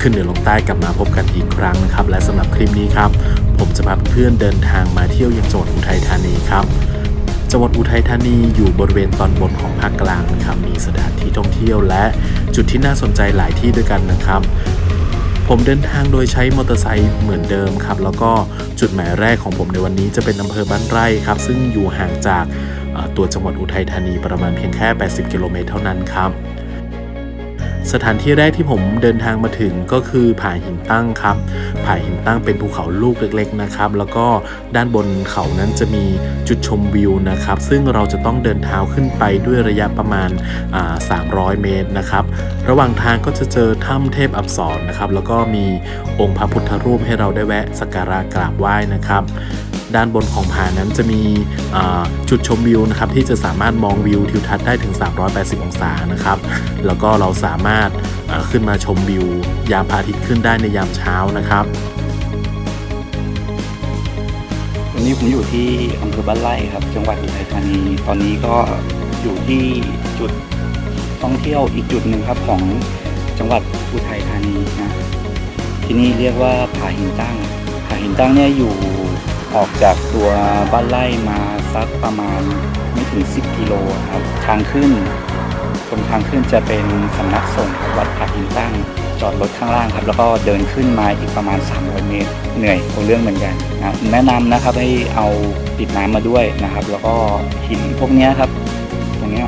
ขึ้นเหนือลงใต้กลับมาพบกันอีกครั้งนะครับ และสำหรับคลิปนี้ครับ ผมจะพาเพื่อนๆเดินทางมาเที่ยวยังจังหวัดอุทัยธานีครับจังหวัดอุทัยธานีอยู่บริเวณตอนบนของภาคกลางนะครับมีสถานที่ท่องเที่ยวและจุดที่น่าสนใจหลายที่ด้วยกันนะครับ ผมเดินทางโดยใช้มอเตอร์ไซค์เหมือนเดิมครับ แล้วก็จุดหมายแรกของผมในวันนี้จะเป็นอำเภอบ้านไร่ครับ ซึ่งอยู่ห่างจากตัวจังหวัดอุทัยธานีประมาณเพียงแค่ 80 กิโลเมตรเท่านั้นครับ สถานที่แรกที่ผมเดินทางมาถึงก็คือผาหินตั้งครับ ผาหินตั้งเป็นภูเขาลูกเล็กๆนะครับ แล้วก็ด้านบนเขานั้นจะมีจุดชมวิวนะครับ ซึ่งเราจะต้องเดินเท้าขึ้นไปด้วยระยะประมาณ 300 เมตรนะครับ ระหว่างทางก็จะเจอถ้ำเทพอับสรนะครับ แล้วก็มีองค์พระพุทธรูปให้เราได้แวะสักการะกราบไหว้นะครับ ด้านบนของผานั้นจะมีจุดชมวิวนะครับที่จะสามารถมองวิวทิวทัศน์ได้ถึง 380 องศานะครับ แล้วก็เราสามารถขึ้นมาชมวิวยามพระอาทิตย์ขึ้นได้ในยามเช้านะครับวันนี้ผมอยู่ที่อำเภอบ้านไร่ครับ จังหวัดอุทัยธานี ตอนนี้ก็อยู่ที่จุดท่องเที่ยวอีกจุดหนึ่งครับของจังหวัดอุทัยธานีนะที่นี่เรียกว่าผาหินตั้งผาหินตั้งเนี่ยอยู่ ออกจากตัวบ้านไร่มาสักประมาณไม่ถึง 10 กิโลครับทางขึ้นตรงทางขึ้นจะเป็นสำนักสงฆ์วัดผาหินตั้ง จอดรถข้างล่างครับ แล้วก็เดินขึ้นมาอีกประมาณ 300 เมตร เหนื่อยเอาเรื่องเหมือนกันนะแนะนำนะครับให้เอาติดน้ำมาด้วยนะครับ แล้วก็หินพวกนี้ครับตรงเนี้ย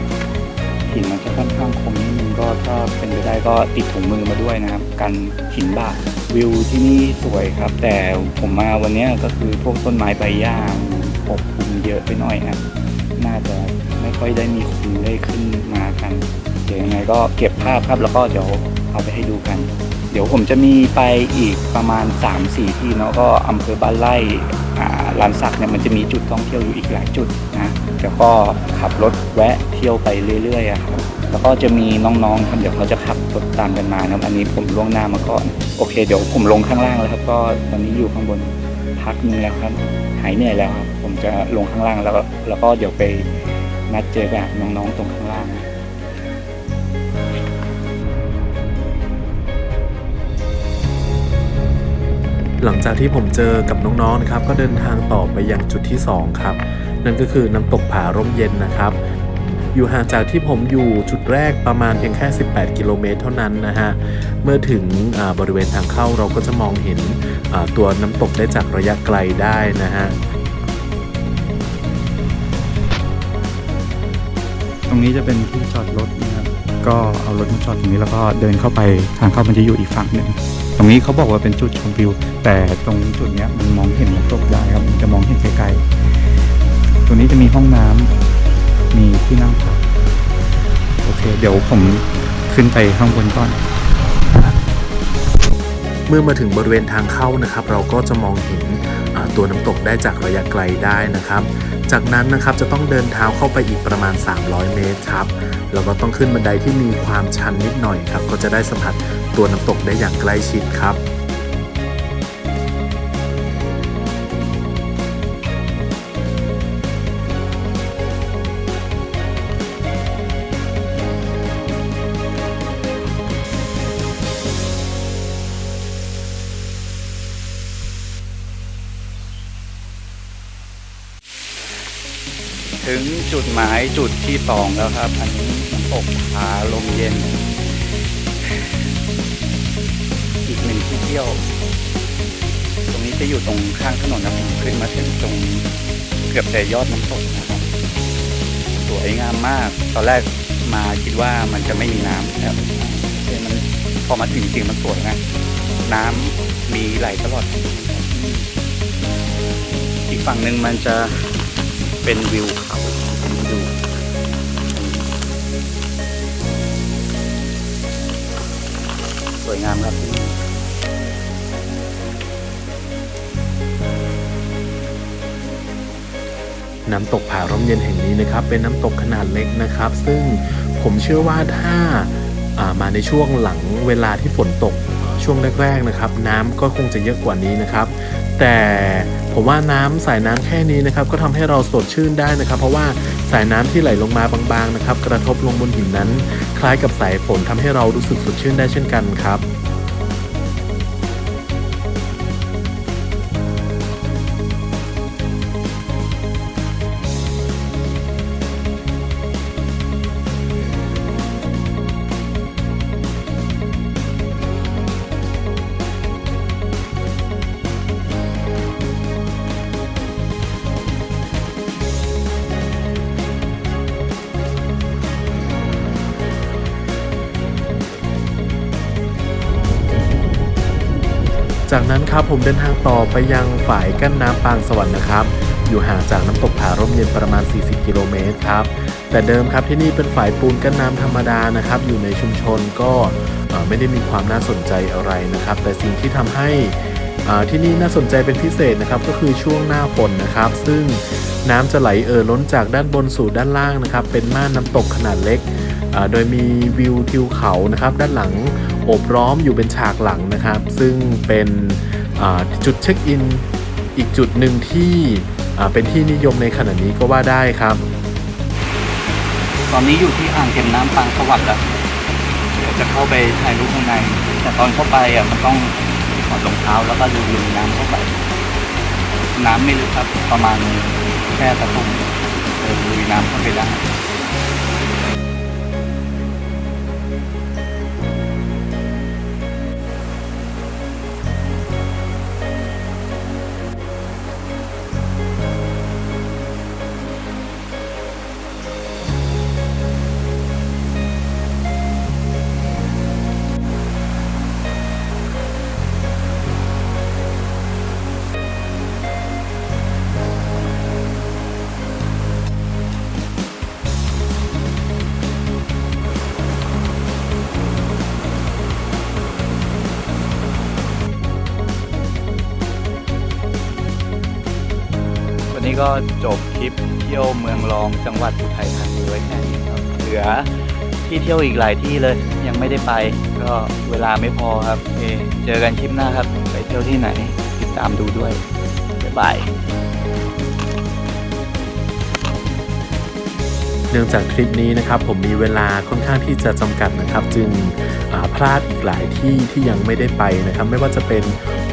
หินมันจะค่อนข้างคมนิดนึงก็ถ้าเป็นไปได้ก็ติดถุงมือมาด้วยนะครับ กันหินบาด วิวที่นี่สวยครับ แต่ผมมาวันนี้ก็คือพวกต้นไม้ใบหญ้าปกคลุมเยอะไปหน่อยนะน่าจะไม่ค่อยได้มีคนได้ขึ้นมากัน เดี๋ยวยังไงก็เก็บภาพครับแล้วก็เดี๋ยวเอาไปให้ดูกัน เดี๋ยวผมจะมีไปอีกประมาณ 3-4 ที่เนาะก็อำเภอบ้านไร่ลานสักเนี่ยมันจะมีจุดท่องเที่ยวอยู่อีกหลายจุดนะ แล้วก็ขับรถแวะเที่ยวไปเรื่อยๆครับแล้วก็จะมีน้องๆครับเดี๋ยวเขาจะขับรถตามกันมานะครับอันนี้ผมล่วงหน้ามาก่อน โอเค เดี๋ยวผมลงข้างล่างแล้วครับ ก็ตอนนี้อยู่ข้างบนพักนึงแล้วครับหายเหนื่อยแล้วครับผมจะลงข้างล่างแล้วแล้วก็เดี๋ยวไปนัดเจอกับน้องๆตรงข้างล่างหลังจากที่ผมเจอกับน้องๆนะครับ ก็เดินทางต่อไปยังจุดที่ 2 ครับ นั่นก็คือน้ำตกผาร่มเย็นนะครับ อยู่ห่างจากที่ผมอยู่จุดแรกประมาณเพียงแค่ 18 กิโลเมตรเท่านั้นนะฮะ เมื่อถึงบริเวณทางเข้าเราก็จะมองเห็นตัวน้ำตกได้จากระยะไกลได้นะฮะตรงนี้จะเป็นที่จอดรถนะครับ ก็เอารถมาจอดตรงนี้แล้วก็เดินเข้าไปทางเข้ามันจะอยู่อีกฝั่งหนึ่ง ตรงนี้เขาบอกว่าเป็นจุดชมวิว แต่ตรงจุดเนี้ยมันมองเห็นน้ำตกได้ครับ มันจะมองเห็นไกลๆ รงนี้จะมีห้องน้ำมีที่นั่งพักโอเค เดี๋ยวผมขึ้นไปข้างบนก่อน เมื่อมาถึงบริเวณทางเข้านะครับ เราก็จะมองเห็นตัวน้ำตกได้จากระยะไกลได้นะครับ จากนั้นนะครับจะต้องเดินเท้าเข้าไปอีกประมาณ 300 เมตรครับแล้วก็ต้องขึ้นบันไดที่มีความชันนิดหน่อยครับ ก็จะได้สัมผัสตัวน้ำตกได้อย่างใกล้ชิดครับ ถึงจุดหมายจุดที่สองแล้วครับ อันนี้น้ำตกผาลมเย็น อีกหนึ่งที่เที่ยว ตรงนี้จะอยู่ตรงข้างถนนนะผมขึ้นมาถึงตรงเกือบแต่ยอดน้ำตกนะครับ สวยงามมาก ตอนแรกมาคิดว่ามันจะไม่มีน้ำนะครับแต่มันพอมาถึงจริงมันสวยนะน้ำมีไหลตลอด อีกฝั่งหนึ่งมันจะ เป็นวิวเขาเป็นวิวสวยงามครับน้ำตกผาร่มเย็นแห่งนี้นะครับ เป็นน้ำตกขนาดเล็กนะครับ ซึ่งผมเชื่อว่าถ้าามาในช่วงหลังเวลาที่ฝนตกช่วงแรกๆนะครับ น้ำก็คงจะเยอะกว่านี้นะครับ แต่ผมว่าน้ำสายน้ำแค่นี้นะครับก็ทำให้เราสดชื่นได้นะครับ เพราะว่าสายน้ำที่ไหลลงมาบางๆนะครับกระทบลงบนหินนั้น คล้ายกับสายฝนทำให้เรารู้สึกสดชื่นได้เช่นกันครับ จากนั้นครับผมเดินทางต่อไปยังฝ่ายกั้นน้ำปางสวรรค์นะครับ อยู่ห่างจากน้ำตกผาร่มเย็นประมาณ 40 กิโลเมตรครับ แต่เดิมครับที่นี่เป็นฝ่ายปูนกั้นน้ำธรรมดานะครับ อยู่ในชุมชนก็ไม่ได้มีความน่าสนใจอะไรนะครับ แต่สิ่งที่ทำให้ที่นี่น่าสนใจเป็นพิเศษนะครับก็คือช่วงหน้าฝนนะครับ ซึ่งน้ำจะไหลเอ่อล้นจากด้านบนสู่ด้านล่างนะครับ เป็นม่านน้ำตกขนาดเล็ก โดยมีวิวทิวเขานะครับ ด้านหลัง โอบล้อมอยู่เป็นฉากหลังนะครับ ซึ่งเป็นจุดเช็คอินอีกจุดหนึ่งที่เป็นที่นิยมในขณะนี้ก็ว่าได้ครับ ตอนนี้อยู่ที่อ่างเก็บน้ำปางสวัสดิ์แล้วเดี๋ยวจะเข้าไปถ่ายรูปข้างใน แต่ตอนเข้าไปอะมันต้องถอดรองเท้าแล้วก็ลุยๆน้ำเข้าไป น้ำไม่ลึกครับประมาณแค่ตะตุ่มเออลุยน้ำเข้าไปได้ วันนี้ก็จบคลิปเที่ยวเมืองรองจังหวัดอุทัยธานีไว้แค่นี้ครับเหลือที่เที่ยวอีกหลายที่เลยยังไม่ได้ไป ก็เวลาไม่พอครับเเจอกันคลิปหน้าครับ ไปเที่ยวที่ไหนติดตามดูด้วยบ๊ายบาย เนื่องจากทริปนี้นะครับผมมีเวลาค่อนข้างที่จะจำกัดนะครับ จึงพลาดอีกหลายที่ที่ยังไม่ได้ไปนะครับ ไม่ว่าจะเป็น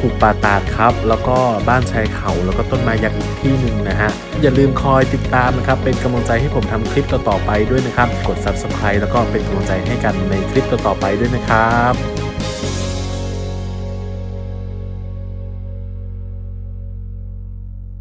หุบป่าตาดครับ แล้วก็บ้านชายเขาแล้วก็ต้นไม้ยักษ์อีกที่หนึ่งนะฮะอย่าลืมคอยติดตามนะครับ เป็นกำลังใจให้ผมทำคลิปต่อๆไปด้วยนะครับ กด subscribe แล้วก็เป็นกำลังใจให้กันในคลิปต่อๆไปด้วยนะครับ